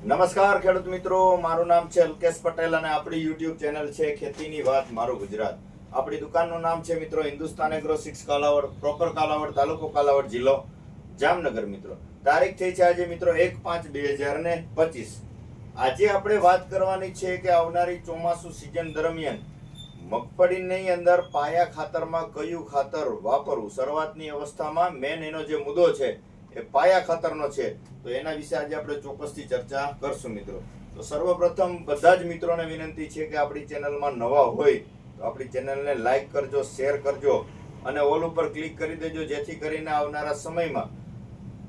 નમસ્કાર ખેડૂત મિત્રો, મારું નામ છે અલ્કેશ પટેલ અને આપણી યુટ્યુબ ચેનલ છે ખેતીની વાત મારું ગુજરાત. આપણી દુકાનનું નામ છે મિત્રો Hindustan agro six Kalavad proper Kalavad તાલુકો કાલાવડ જિલ્લો, જામનગર મિત્રો. તારીખ થઈ છે આજે મિત્રો એક પાંચ બે હજાર ને પચીસ. આજે આપણે વાત કરવાની છે કે આવનારી ચોમાસુ સિઝન દરમિયાન મગફળીની અંદર પાયા ખાતરમાં કયું ખાતર વાપરવું? શરૂઆતની અવસ્થામાં મેન એનો જે મુદ્દો છે એ પાયા ખાતરનો છે. તો એના વિશે આજે આપણે ચોક્કસથી ચર્ચા કરશું મિત્રો. તો સર્વપ્રથમ બધા જ મિત્રોને વિનંતી છે કે આપણી ચેનલમાં નવા હોય તો આપણી ચેનલને લાઈક કરજો, શેર કરજો અને ઓલ ઉપર ક્લિક કરી દેજો, જેથી કરીને આવનારા સમયમાં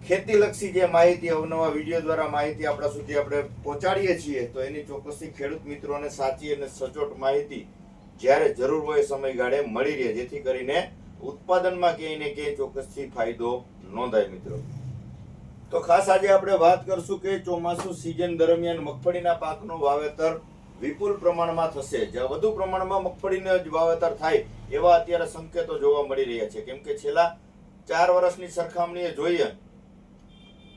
ખેતીલક્ષી જે માહિતી, અવનવા વીડિયો દ્વારા માહિતી આપણા સુધી આપણે પહોંચાડીએ છીએ, તો એની ચોક્કસથી ખેડૂત મિત્રોને સાચી અને સચોટ માહિતી જ્યારે જરૂર હોય સમયગાળે મળી રહે, જેથી કરીને ઉત્પાદનમાં ક્યાંય ને ક્યાંય ચોક્કસથી ફાયદો નોંધાય મિત્રો. તો ખાસ આજે આપણે વાત કરશું કે ચોમાસુ સિઝન દરમિયાન મગફળીના પાકનું વાવેતર વિપુલ પ્રમાણમાં થશે. જ્યાં વધુ પ્રમાણમાં મગફળીને જ વાવેતર થાય એવા અત્યારે સંકેતો જોવા મળી રહ્યા છે. કેમ કે છેલ્લા ચાર વર્ષની સરખામણીએ જોઈએ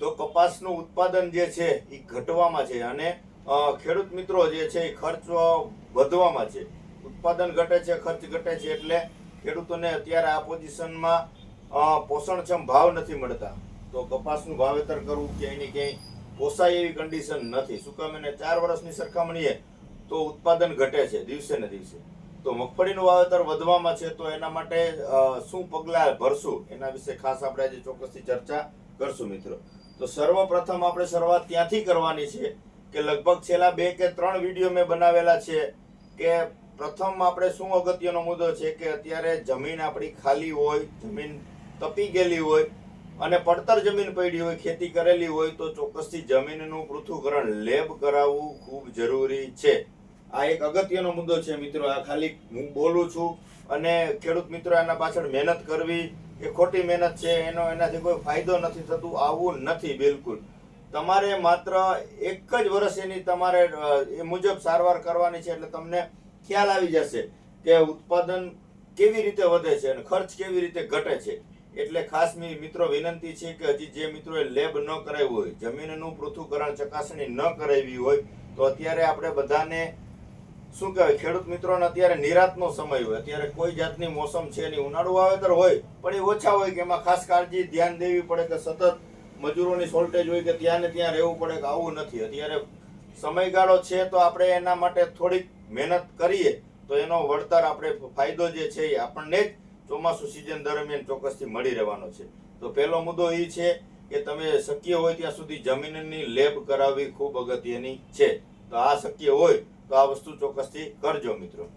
તો કપાસનું ઉત્પાદન જે છે એ ઘટવામાં છે અને ખેડૂત મિત્રો જે છે એ ખર્ચ વધવામાં છે. ઉત્પાદન ઘટે છે, ખર્ચ ઘટે છે એટલે ખેડૂતોને અત્યારે આ પોઝિશનમાં પોષણક્ષમ ભાવ નથી મળતા. તો કપાસનું વાવેતર કરવું ક્યાંય ને ક્યાંય પોસાય એવી કન્ડિશન નથી. શું કામ એને ચાર વર્ષની સરખામણીએ તો ઉત્પાદન ઘટે છે, દિવસે ને દિવસે. તો મગફળીનું વાવેતર વધવામાં છે તો એના માટે શું પગલાં ભરશું? એના વિશે ખાસ આપણે આજે ચોક્કસથી ચર્ચા કરશું મિત્રો. તો સર્વપ્રથમ આપણે શરૂઆત ત્યાંથી કરવાની છે કે લગભગ છેલ્લા બે કે ત્રણ વીડિયો મેં બનાવેલા છે કે પ્રથમ આપણે શું અગત્યનો મુદ્દો છે કે અત્યારે જમીન આપણી ખાલી હોય, જમીન તપી ગયેલી હોય અને પડતર જમીન પડી હોય, ખેતી કરેલી હોય તો ચોક્કસથી જમીનનું પૃથ્થકરણ લેબ કરાવવું ખૂબ જરૂરી છે. આ એક અગત્યનો મુદ્દો છે મિત્રો, આ ખાલી હું બોલું છું અને ખેડૂત મિત્રો એના પાછળ મહેનત કરવી એ ખોટી મહેનત છે, એનો એનાથી કોઈ ફાયદો નથી થતું, આવું નથી બિલકુલ. તમારે માત્ર એક જ વર્ષ એની તમારે એ મુજબ સારવાર કરવાની છે એટલે તમને ખ્યાલ આવી જશે કે ઉત્પાદન કેવી રીતે વધે છે અને ખર્ચ કેવી રીતે ઘટે છે. એટલે ખાસ મિત્રો વિનંતી છે કે હજી જે મિત્રોએ લેબ ન કરાવ્યું હોય, જમીનનું પૃથ્થકરણ ચકાસણી ન કરાવી હોય, તો અત્યારે આપણે બધાને શું કહેવાય, ખેડૂત મિત્રોને અત્યારે નિરાતનો સમય હોય. અત્યારે કોઈ જાતની મોસમ છે નહીં. ઉનાળુ વાવેતર હોય, પણ એ ઓછા હોય કે એમાં ખાસ કાળજી ધ્યાન દેવી પડે કે સતત મજૂરોની શોર્ટેજ હોય કે ત્યાં ને ત્યાં રહેવું પડે કે આવું નથી. અત્યારે સમયગાળો છે તો આપણે એના માટે થોડીક મહેનત કરીએ, તો એનો વળતર આપણે ફાયદો જે છે એ આપણને જ ચોમાસુ સિઝન દરમિયાન ચોક્કસથી મળી રહેવાનો છે. તો પહેલો મુદ્દો એ છે કે તમે શક્ય હોય ત્યાં સુધી જમીનની લેબ કરાવવી ખૂબ અગત્યની છે. તો આ શક્ય હોય તો આ વસ્તુ ચોક્કસથી કરજો મિત્રો.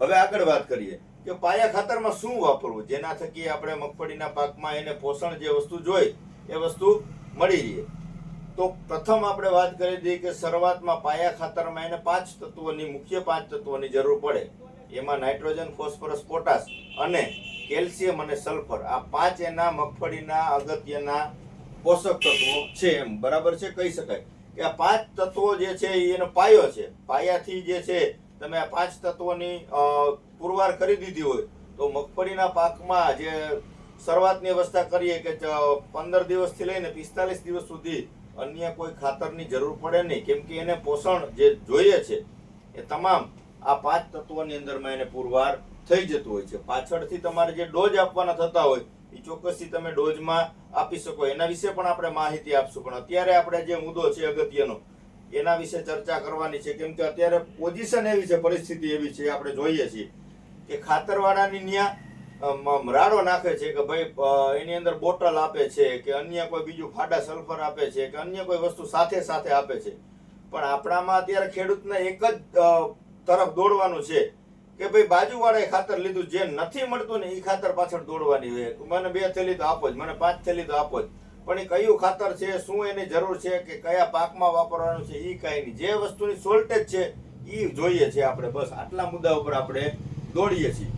હવે આગળ વાત કરીએ કે પાયા ખાતરમાં શું વાપરવું? જેના થકી આપણે મગફળીના પાકમાં એને પોષણ જે વસ્તુ જોઈ, એ વસ્તુ મળી રહે. તો પ્રથમ આપણે વાત કરી દઈએ કે શરૂઆતમાં પાયા ખાતરમાં એને પાંચ તત્વોની, મુખ્ય પાંચ તત્વોની જરૂર પડે. એમાં નાઇટ્રોજન, ફોસ્ફરસ, પોટાશ અને કેલ્શિયમ અને સલ્ફર. આ પાંચ એના મગફળીના અગત્યના પોષક તત્વો છે એમ. બરાબર છે? કહી શકાય. કે આ પાંચ તત્વો જે છે એનો પાયો છે. પાયાથી જે છે, તમે આ પાંચ તત્વોની પુરવાર કરી દીધી હોય, તો મગફળીના પાકમાં જે શરૂઆતની અવસ્થા કરીએ કે પંદર દિવસથી લઈને પિસ્તાલીસ દિવસ સુધી અન્ય કોઈ ખાતરની જરૂર પડે નહીં. કેમ કે એને પોષણ જે જોઈએ છે, એ તમામ આ પાંચ તત્વોની અંદરમાં એને પુરવાર થઈ જતું હોય છે. પાછળથી તમારે જે ડોઝ આપવાના થતા હોય, એ ચોક્કસથી તમે ડોઝમાં આપી શકો. એના વિશે પણ આપણે માહિતી આપશું. પણ અત્યારે આપણે જે મુદ્દો છે અગત્યનો, એના વિશે ચર્ચા કરવાની છે. કેમ કે અત્યારે પોઝિશન એવી છે, પરિસ્થિતિ એવી છે, આપણે જોઈએ છીએ કે ખાતરવાળાની ત્યાં રાડો નાખે છે કે ભાઈ એની અંદર બોટલ આપે છે કે અન્ય કોઈ બીજું ફાડા સલ્ફર આપે છે કે અન્ય કોઈ વસ્તુ સાથે સાથે આપે છે. પણ આપણામાં અત્યારે ખેડૂતને એક જ તરફ દોડવાનું છે કે ભાઈ બાજુવાળાએ ખાતર લીધું જે નથી મળતું ને એ ખાતર પાછળ દોડવાની હોય. મને બે થેલી તો આપો જ, મને પાંચ થેલી તો આપો જ. પણ એ કયું ખાતર છે, શું એની જરૂર છે કે કયા પાકમાં વાપરવાનું છે એ કાંઈ નહીં. જે વસ્તુની શોર્ટેજ છે એ જોઈએ છે આપણે. બસ આટલા મુદ્દા ઉપર આપણે દોડીએ છીએ.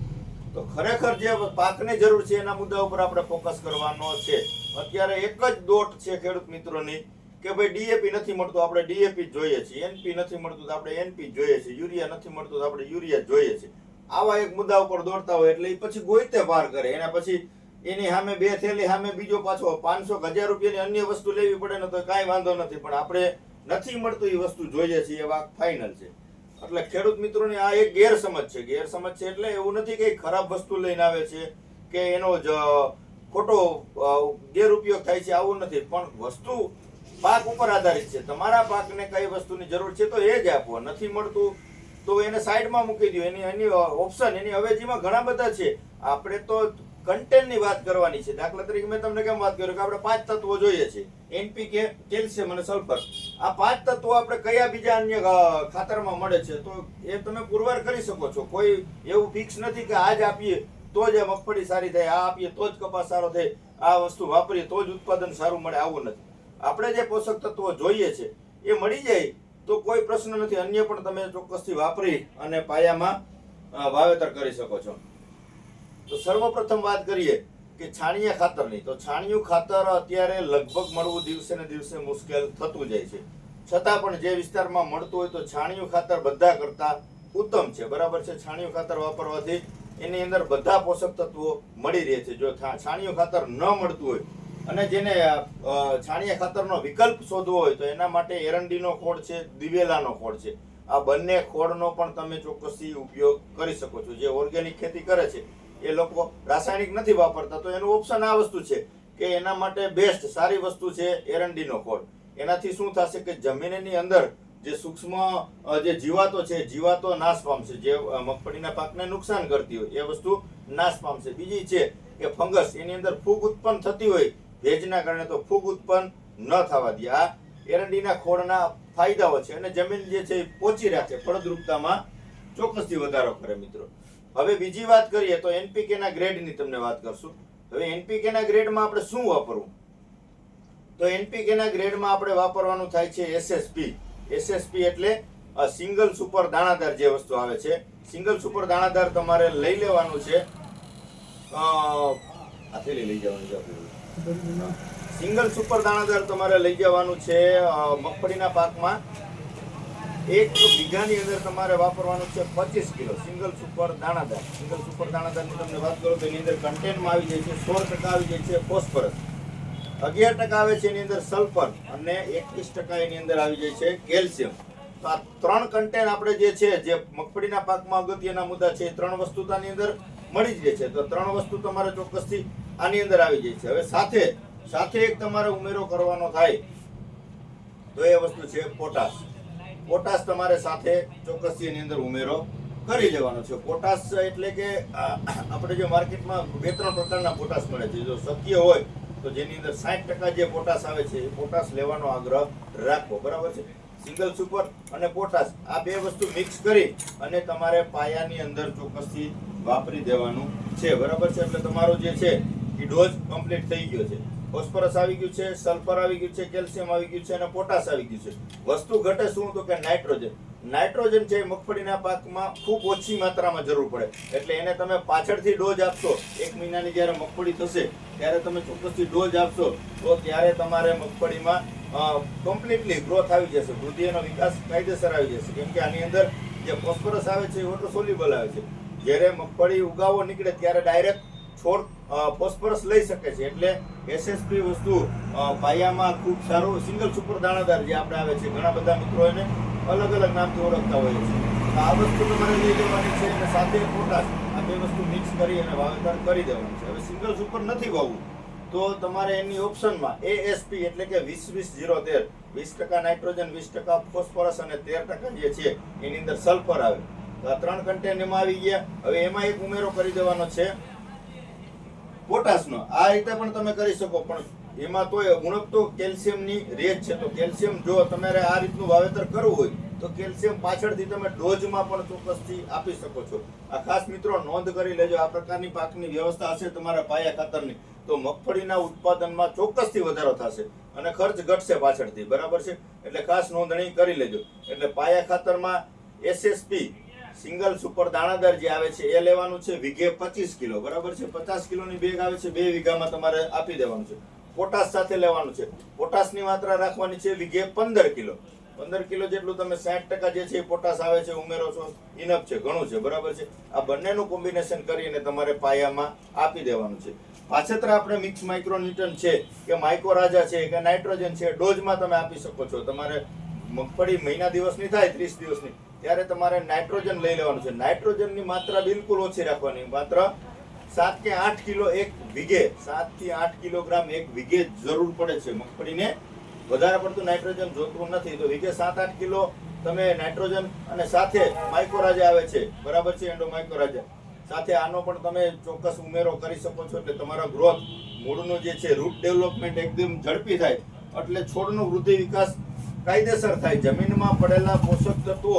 તો ખરેખર જે પાકની જરૂર છે એના મુદ્દા ઉપર આપણે ફોકસ કરવાનો છે. અત્યારે એક જ દોટ છે ખેડૂત મિત્રોની. કે ભાઈ ડીએપી નથી મળતું, આપણે ડીએપી જોઈએ છીએ. એનપી નથી મળતું તો આપણે એનપી જોઈએ છીએ. યુરિયા નથી મળતું તો આપણે યુરિયા જોઈએ છે આવા એક મુદ્દા ઉપર દોડતા હોય એટલે એ પછી ગોઈતે પાર કરે. એના પછી એની સામે બે થેલી, સામે બીજો પાછો પાંચસો હજાર રૂપિયાની અન્ય વસ્તુ લેવી પડે ને તો કાંઈ વાંધો નથી. પણ આપણે નથી મળતું એ વસ્તુ જોઈએ છીએ, એ વાત ફાઇનલ છે. એટલે ખેડૂત મિત્રોની આ એક ગેરસમજ છે. ગેરસમજ છે એટલે એવું નથી કે ખરાબ વસ્તુ લઈને આવે છે કે એનો જ ખોટો ગેરઉપયોગ થાય છે, આવું નથી. પણ વસ્તુ પાક ઉપર આધારિત છે. તમારા પાકને કઈ વસ્તુની જરૂર છે તો એ જ આપો. નથી મળતું તો એને સાઈડમાં મૂકી દો એની એની ઓપ્શન એની અવેજીમાં ઘણા બધા છે. આપણે તો કન્ટેન્ટની વાત કરવાની છે. દાખલા તરીકે મેં તમને કેમ વાત કર્યું કે આપણે પાંચ તત્વો જોઈએ છે. એનપીકે કેલ્શિયમ અને સલ્ફર. આ પાંચ તત્વો આપણે કયા બીજા અન્ય ખાતરમાં મળે છે તો એ તમે પુરવાર કરી શકો છો. કોઈ એવું ફિક્સ નથી કે આજ આપીએ તો જ મગફળી સારી થાય, આ આપીએ તો જ કપાસ સારો થાય, આ વસ્તુ વાપરીએ તો જ ઉત્પાદન સારું મળે, આવું નથી. આપણે જે પોષક તત્વો જોઈએ છે, એ મળી જાય તો કોઈ પ્રશ્ન નથી. અન્ય પણ તમે ચોક્કસથી વાપરી અને પાયામાં વાવેતર કરી શકો છો. તો સર્વપ્રથમ વાત કરીએ કે છાણિયા ખાતરની. તો છાણિયું ખાતર અત્યારે લગભગ મળવું દિવસે ને દિવસે મુશ્કેલ થતું જાય છે. છતાં પણ જે વિસ્તારમાં મળતું હોય તો છાણિયું ખાતર બધા કરતાં ઉત્તમ છે. બરાબર છે? છાણિયું ખાતર વાપરવાથી એની અંદર બધા પોષક તત્વો મળી રહે છે. જો છાણિયું ખાતર ન મળતું હોય અને જેને છાણિયા ખાતરનો વિકલ્પ શોધવો હોય તો એના માટે એરંડીનો ખોળ છે, દિવેલાનો ખોળ છે. આ બંને ખોળનો પણ તમે ચોક્કસથી ઉપયોગ કરી શકો છો. જે ઓર્ગેનિક ખેતી કરે છે, એ લોકો રાસાયણિક નથી વાપરતા, તો એનું ઓપ્શન આ વસ્તુ છે કે એના માટે બેસ્ટ સારી વસ્તુ છે એરંડીનો ખોળ. એનાથી શું થશે કે જમીનની અંદર જે સૂક્ષ્મ જે જીવાતો છે, જીવાતો નાશ પામશે, જે મગફળીના પાકને નુકસાન કરતી હોય, એ વસ્તુ નાશ પામશે. બીજી છે કે ફંગસ, એની અંદર ફૂગ ઉત્પન્ન થતી હોય ભેજના કારણે તો ફૂગ ઉત્પન્ન ન થવા દે આ એરંડીના ખોળના ફાયદાઓ છે અને જમીન જે છે એ પોચી રાખે ફળદ્રુપતામાં. ચોક્કસથી વધારો કરે મિત્રો. હવે બીજી વાત કરીએ તો એનપીકે ના ગ્રેડની તમને વાત કરશું. હવે એનપીકે ના ગ્રેડમાં આપણે શું વાપરવું? તો એનપીકે ના ગ્રેડમાં આપણે વાપરવાનું થાય છે એસએસપી. એસએસપી એટલે સિંગલ સુપર દાણાદાર જે વસ્તુ આવે છે, સિંગલ સુપર દાણાદાર તમારે લઈ લેવાનું છે. આ લઈ જવાનું છે. સિંગલ સુપર દાણાદાર તમારે લઈ જવાનું છે મગફળીના પાકમાં. એક વીઘાની અંદર તમારે વાપરવાનું છે પચીસ કિલો સિંગલ સુપર દાણાદાર. સિંગલ સુપર દાણાદારની તમને વાત કરો તો એની અંદર કન્ટેન્ટમાં આવી જાય છે, સોળ ટકા આવી જાય છે ફોસ્ફરસ. અગિયાર ટકા આવે છે એની અંદર સલ્ફર અને એકવીસ ટકા એની અંદર આવી જાય છે કેલ્શિયમ. તો આ ત્રણ કન્ટેન્ટ આપણે જે છે, જે મગફળીના પાકમાં અગત્યના મુદ્દા છે, એ ત્રણ વસ્તુ અંદર મળી જ રહે છે. તો ત્રણ વસ્તુ તમારે ચોક્કસથી આની અંદર આવી જાય છે. હવે સાથે સાથે એક તમારે ઉમેરો કરવાનો થાય તો એ વસ્તુ છે પોટાશ. પોટાશ તમારે સાથે ચોક્કસથી એની અંદર ઉમેરો કરી લેવાનો છે. પોટાશ એટલે કે આપણે જે માર્કેટમાં બે ત્રણ પ્રકારના પોટાશ મળે છે. જો શક્ય હોય તો જેની અંદર સાઠ ટકા જે પોટાશ આવે છે, એ પોટાશ લેવાનો આગ્રહ રાખવો બરાબર છે? સિંગલ સુપર અને પોટાશ, આ બે વસ્તુ મિક્સ કરી અને તમારે પાયાની અંદર ચોક્કસથી વાપરી દેવાનું છે. બરાબર છે? એટલે તમારું જે છે એ ડોઝ કમ્પ્લીટ થઈ ગયો છે. ફોસ્ફરસ આવી ગયું છે, સલ્ફર આવી ગયું છે, કેલ્શિયમ આવી ગયું છે અને પોટાશ આવી ગયું છે. વસ્તુ ઘટે શું તો કે નાઇટ્રોજન. નાઇટ્રોજન છે મગફળીના પાકમાં ખૂબ ઓછી માત્રામાં જરૂર પડે. એટલે એને તમે પાછળથી ડોઝ આપશો, એક મહિનાની જ્યારે મગફળી થશે, ત્યારે તમે ચોક્કસથી ડોઝ આપશો, તો ત્યારે તમારે મગફળીમાં કમ્પ્લીટલી ગ્રોથ આવી જશે વૃદ્ધિ એનો વિકાસ કાયદેસર આવી જશે. કેમ કે આની અંદર જે ફોસ્ફરસ આવે છે એ વોટર સોલ્યુબલ આવે છે. જ્યારે મગફળી ઉગાવો નીકળે ત્યારે ડાયરેક્ટ છોડ ફોસ્ફરસ લઈ શકે છે. એટલે એસએસપી વસ્તુ પાયામાં ખૂબ સારું સિંગલ સુપર દાણાદાર જે આપણે આવે છે, ઘણા બધા મિત્રો એને અલગ અલગ નામથી ઓળખતા હોય છે તો આ વસ્તુ તમારે લઈ લેવાની છે અને સાથે પોટાશ, આ બે વસ્તુ મિક્સ કરી અને વાવેતર કરી દેવાનું છે. હવે સિંગલ સુપર નથી વાવવું, તો તમારે એની ઓપ્શનમાં એએસપી એટલે કે વીસ વીસ જીરો તેર, વીસ ટકા નાઇટ્રોજન, વીસ ટકા ફોસ્ફરસ અને તેર ટકા જે છે એની અંદર સલ્ફર આવે. ત્રણ કન્ટેન્ટ એમાં આવી ગયા. હવે એમાં એક ઉમેરો કરી દેવાનો છે. પોટાશનો. આ રીતે પણ તમે કરી શકો, પણ એમાં તો ઉણપ તો કેલ્શિયમની રેજ છે. તો કેલ્શિયમ જો તમારે આ રીતનું વાવેતર કરવું હોય, તો કેલ્શિયમ પાછળથી તમે ડોઝમાં પણ ચોક્કસથી આપી શકો છો. આ ખાસ મિત્રો નોંધ કરી લેજો, આ પ્રકારની પાકની વ્યવસ્થા હશે તમારા પાયા ખાતરની, તો મગફળીના ઉત્પાદનમાં ચોક્કસથી વધારો થશે અને ખર્ચ ઘટશે પાછળથી. બરાબર છે? એટલે ખાસ નોંધણી કરી લેજો. એટલે પાયા ખાતરમાં એસએસપી સિંગલ સુપર દાણાદાર જે આવે છે, એ લેવાનું છે વીઘે પચીસ કિલો. બરાબર છે? પચાસ કિલોની બેગ આવે છે, બે વીઘામાં તમારે આપી દેવાનું છે. પોટાશ સાથે લેવાનું છે. પોટાશની માત્રા રાખવાની છે વીઘે પંદર કિલો. પંદર કિલો જેટલું તમે સાઠ ટકા જે છે એ પોટાશ આવે છે, ઉમેરો છો ઇનફ છે, ઘણું છે. બરાબર છે? આ બંનેનું કોમ્બિનેશન કરીને તમારે પાયામાં આપી દેવાનું છે. પાછેતરા આપણે મિક્સ માઇક્રોન્યુટન છે, કે માઇક્રોરાજા છે, કે નાઇટ્રોજન છે ડોઝમાં તમે આપી શકો છો. તમારે મગફળી મહિના દિવસની થાય, ત્રીસ દિવસની. ત્યારે તમારે નાઇટ્રોજન લઈ લેવાનું છે. નાઇટ્રોજનની માત્રા બિલકુલ ઓછી રાખવાની. માત્ર સાત કે આઠ કિલો એક વીઘે, સાતથી આઠ કિલોગ્રામ એક વીઘે જરૂર પડે છે મગફળીને. વધારે પડતું નાઇટ્રોજન જોતું નથી. તો વીઘે સાત આઠ કિલો તમે નાઇટ્રોજન અને સાથે માઇક્રોરાજા આવે છે. બરાબર છે એન્ડો માઇક્રોરાજા સાથે આનો પણ તમે ચોક્કસ ઉમેરો કરી શકો છો એટલે તમારો ગ્રોથ મૂળનો જે છે રૂટ ડેવલપમેન્ટ એકદમ ઝડપી થાય. એટલે છોડનો વૃદ્ધિ વિકાસ કાયદેસર થાય. જમીનમાં પડેલા પોષક તત્વો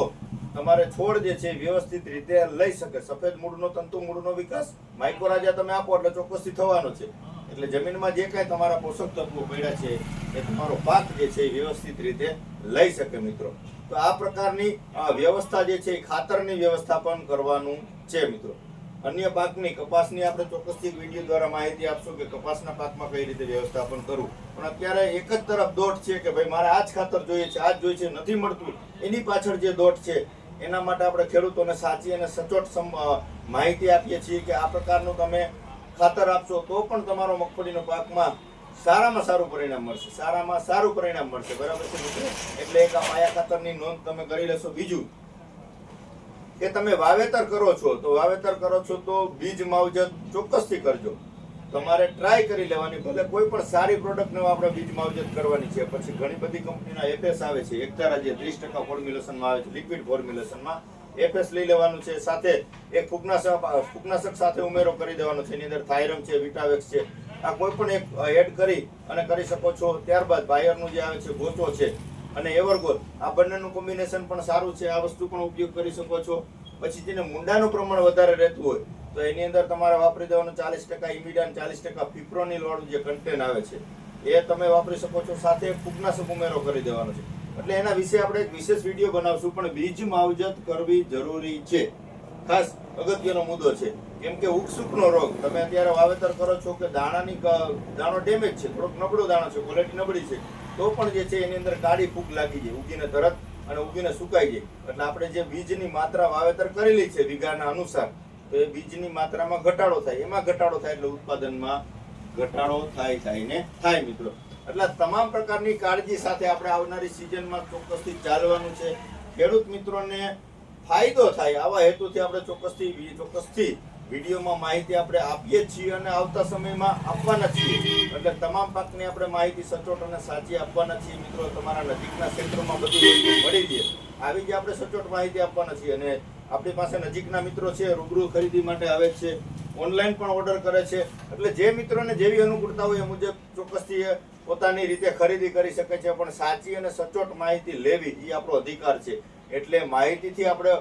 તમારે છોડ જે છે વ્યવસ્થિત રીતે લઈ શકે. સફેદ મૂળનો, તંતુ મૂળનો વિકાસ માઇક્રોરાજા તમે આપો એટલે ચોક્કસથી થવાનો છે. એટલે જમીનમાં જે કાંઈ તમારા પોષક તત્વો પડ્યા છે એ તમારો પાક જે છે વ્યવસ્થિત રીતે લઈ શકે મિત્રો. તો આ પ્રકારની વ્યવસ્થા જે છે એ ખાતરની વ્યવસ્થાપન કરવાનું છે મિત્રો. અન્ય પાકની કપાસની આપણે ચોક્કસથી વીડિયો દ્વારા માહિતી આપશું કે કપાસના પાકમાં કઈ રીતે વ્યવસ્થાપન કરવું. પણ અત્યારે એક જ તરફ દોટ છે કે ભાઈ મારે આ જ ખાતર જોઈએ છે, આ જ જોઈએ છે, નથી મળતું. એની પાછળ જે દોટ છે એના માટે આપણે ખેડૂતોને સાચી અને સચોટ માહિતી આપીએ છીએ કે આ પ્રકારનું તમે ખાતર આપશો તો પણ તમારો મગફળીનો પાકમાં સારામાં સારું પરિણામ મળશે. સારામાં સારું પરિણામ મળશે. બરાબર છે મિત્રો? એટલે એક આ પાયા ખાતરની નોંધ તમે કરી લેશો. બીજું, કે તમે વાવેતર કરો છો, તો વાવેતર કરો છો તો બીજ માવજત ચોક્કસથી કરજો. તમારે ટ્રાય કરી લેવાની, ભલે કોઈ પણ સારી પ્રોડક્ટને આપણે બીજ માવજત કરવાની છે. પછી ઘણી બધી કંપનીના એફએસ આવે છે. એકતારા જે ત્રીસ ટકા ફોર્મ્યુલેશનમાં આવે છે લિક્વિડ ફોર્મ્યુલેશનમાં એફએસ લઈ લેવાનું છે. સાથે એક ફૂગનાશક ફૂગનાશક સાથે ઉમેરો કરી દેવાનો છે. એની અંદર થાયરમ છે વિટાવેક્સ છે. આ કોઈ પણ એક એડ કરી અને કરી શકો છો. ત્યારબાદ બાયરનું જે આવે છે ગોચો છે. અને એવરગોલ આ બંનેનું કોમ્બિનેશન પણ સારું છે. આ વસ્તુ પણ ઉપયોગ કરી શકો છો. પછી જેને મુંડાનું પ્રમાણ વધારે રહેતું હોય તો એની અંદર તમારે વાપરી દેવાનું ચાલીસ ટકા ઇમિડાન ચાલીસ ટકા ફિપ્રોનિલ વાળું જે કન્ટેન આવે છે, એ તમે વાપરી શકો છો. સાથે ફૂગનાશક ઉમેરો કરી દેવાનો છે. એટલે એના વિશે આપણે એક વિશેષ વીડિયો બનાવશું, પણ બીજ માવજત કરવી જરૂરી છે. ખાસ અગત્યનો મુદ્દો છે. કેમ કે ઉકસુકનો રોગ, તમે અત્યારે વાવેતર કરો છો કે દાણાની દાણો ડેમેજ છે, થોડોક નબળો દાણો છે ક્વોલિટી નબળી છે, તો પણ જે છે એની અંદર કાળી ફૂગ લાગી જાય, ઉગીને તરત અને ઉગીને સુકાઈ જાય. એટલે આપણે જે બીજની માત્રા વાવેતર કરેલી છે વીઘાના અનુસાર તો એ બીજની માત્રામાં ઘટાડો થાય. એમાં ઘટાડો થાય એટલે ઉત્પાદનમાં ઘટાડો થાય થાય ને થાય મિત્રો. એટલે તમામ પ્રકારની કાળજી સાથે આપણે આવનારી સિઝનમાં ચોક્કસથી ચાલવાનું છે. ખેડૂત મિત્રોને ફાયદો થાય આવા હેતુથી આપણે ચોક્કસથી ચોક્કસથી વિડીયોમાં માહિતી આપણે આપીએ છીએ અને આવતા સમયમાં આપવાના છીએ. એટલે તમામ પાકની આપણે માહિતી સચોટ અને સાચી આપવાના છીએ મિત્રો. તમારા નજીકના ક્ષેત્રોમાં બધું મળી રહે. આવી જ આપણે સચોટ માહિતી આપવાના છીએ અને આપણી પાસે નજીકના મિત્રો છે, રૂબરૂ ખરીદી માટે આવે છે, ઓનલાઈન પણ ઓર્ડર કરે છે. એટલે જે મિત્રોને જેવી અનુકૂળતા હોય એ મુજબ ચોક્કસથી પોતાની રીતે ખરીદી કરી શકે છે. પણ સાચી અને સચોટ માહિતી લેવી એ આપણો અધિકાર છે. એટલે માહિતીથી આપણે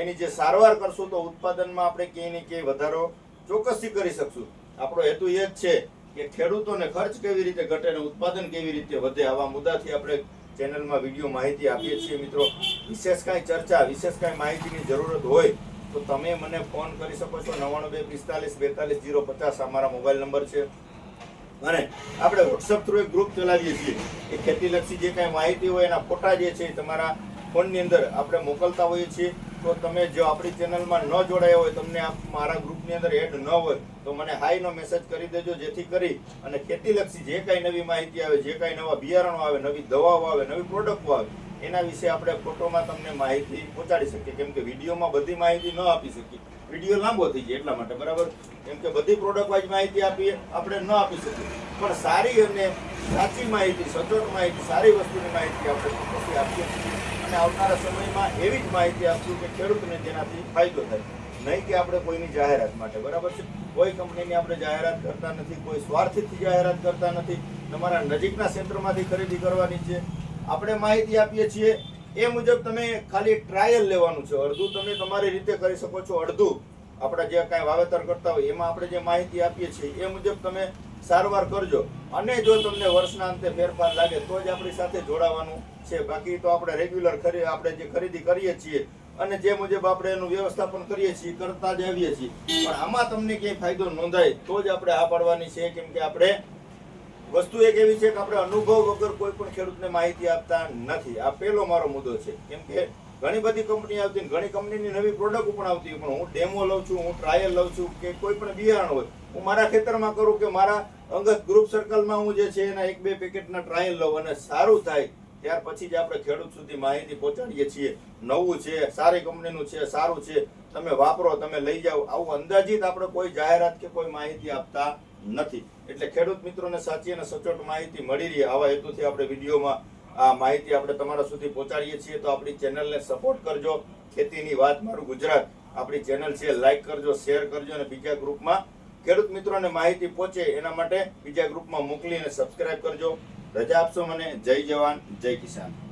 એની જે સારવાર કરશું તો ઉત્પાદનમાં આપણે ક્યાંય ને ક્યાંય વધારો ચોક્કસથી કરી શકશું. આપણો હેતુ એ જ છે કે ખેડૂતોને ખર્ચ કેવી રીતે ઘટે અને ઉત્પાદન કેવી રીતે વધે આવા મુદ્દાથી આપણે ચેનલમાં વીડિયો માહિતી આપીએ છીએ. મિત્રો, વિશેષ કાંઈ ચર્ચા, વિશેષ કાંઈ માહિતીની જરૂરત હોય, તો તમે મને ફોન કરી શકો છો. નવ્વાણું બે પિસ્તાલીસ બેતાલીસ જીરો પચાસ અમારા મોબાઈલ નંબર છે. અને આપણે વોટ્સઅપ થ્રુ એક ગ્રુપ ચલાવીએ છીએ. એ ખેતીલક્ષી જે કાંઈ માહિતી હોય, એના ફોટા જે છે તમારા ફોનની અંદર આપણે મોકલતા હોઈએ છીએ. તો તમે જો આપણી ચેનલમાં ન જોડાયા હોય, તમને મારા ગ્રુપની અંદર એડ ન હોય તો મને હાઈનો મેસેજ કરી દેજો, જેથી કરી અને ખેતીલક્ષી જે કાંઈ નવી માહિતી આવે, જે કાંઈ નવા બિયારણો આવે, નવી દવાઓ આવે, નવી પ્રોડક્ટો આવે, એના વિશે આપણે ફોટોમાં તમને માહિતી પહોંચાડી શકીએ. કેમ કે વિડીયોમાં બધી માહિતી ન આપી શકીએ. વીડિયો લાંબો થઈ જાય એટલા માટે, બરાબર? કેમ કે બધી પ્રોડક્ટ વાઇઝ માહિતી આપીએ, આપણે ન આપી શકીએ. પણ સારી અને સાચી માહિતી, સચોટ માહિતી, સારી વસ્તુની માહિતી આપણે ચોક્કસથી આપીએ અને આવનારા સમયમાં એવી જ માહિતી આપશું કે ખેડૂતને જેનાથી ફાયદો થાય. નહીં કે આપણે કોઈની જાહેરાત માટે. બરાબર છે? કોઈ કંપનીની આપણે જાહેરાત કરતા નથી, કોઈ સ્વાર્થથી જાહેરાત કરતા નથી. તમારા નજીકના ક્ષેત્રમાંથી ખરીદી કરવાની છે. આપણે માહિતી આપીએ છીએ. એ મુજબ તમે ખાલી ટ્રાયલ લેવાનું છે. અડધું તમે તમારી રીતે કરી શકો છો. અડધું આપણે જે કાંઈ વાવેતર કરતા હોય, એમાં આપણે જે માહિતી આપીએ છીએ, એ મુજબ તમે સારવાર કરજો. અને જો તમને વર્ષના અંતે ફેરફાર લાગે, તો જ આપણી સાથે જોડાવાનું છે. બાકી તો આપણે રેગ્યુલર ખરી આપણે જે ખરીદી કરીએ છીએ અને જે મુજબ આપણે એનું વ્યવસ્થાપન કરીએ છીએ, કરતા જ આવીએ છીએ. પણ આમાં તમને ક્યાંય ફાયદો નોંધાય, તો જ આપણે આ પાડવાની છે, કેમ કે આપણે વસ્તુ એક એવી છે કે આપણે અનુભવ વગર કોઈ પણ ખેડૂતને માહિતી આપતા નથી. આ પહેલો મારો મુદ્દો છે. કેમ કે ઘણી બધી કંપની આવતી ઘણી કંપનીની નવી પ્રોડક્ટ પણ આવતી પણ હું ડેમો લઉં છું, હું ટ્રાયલ લઉં છું કે કોઈ પણ બિયારણ હોય, હું મારા ખેતરમાં કરું કે મારા અંગત ગ્રુપ સર્કલમાં હું જે છે એના એક બે પેકેટના ટ્રાયલ લઉં અને સારું થાય ત્યાર પછી જ આપણે ખેડૂત સુધી માહિતી પહોંચાડીએ છીએ. નવું છે, સારી કંપનીનું છે, સારું છે. તમે વાપરો, તમે લઈ જાઓ. આવું અંદાજિત આપણે કોઈ જાહેરાત કે કોઈ માહિતી આપતા નથી. એટલે ખેડૂત મિત્રોને સાચી અને સચોટ માહિતી મળી રહી. આવા હેતુથી આપણે વિડીયોમાં આ માહિતી આપણે તમારા સુધી પહોંચાડીએ છીએ. તો આપણી ચેનલને સપોર્ટ કરજો. ખેતીની વાત મારું ગુજરાત. આપણી ચેનલ છે, લાઈક કરજો, શેર કરજો અને બીજા ગ્રુપમાં ખેડૂત મિત્રોને માહિતી પહોંચે. એના માટે બીજા ગ્રુપમાં મોકલીને સબસ્ક્રાઇબ કરજો. રજા આપશો મને. જય જવાન જય કિસાન.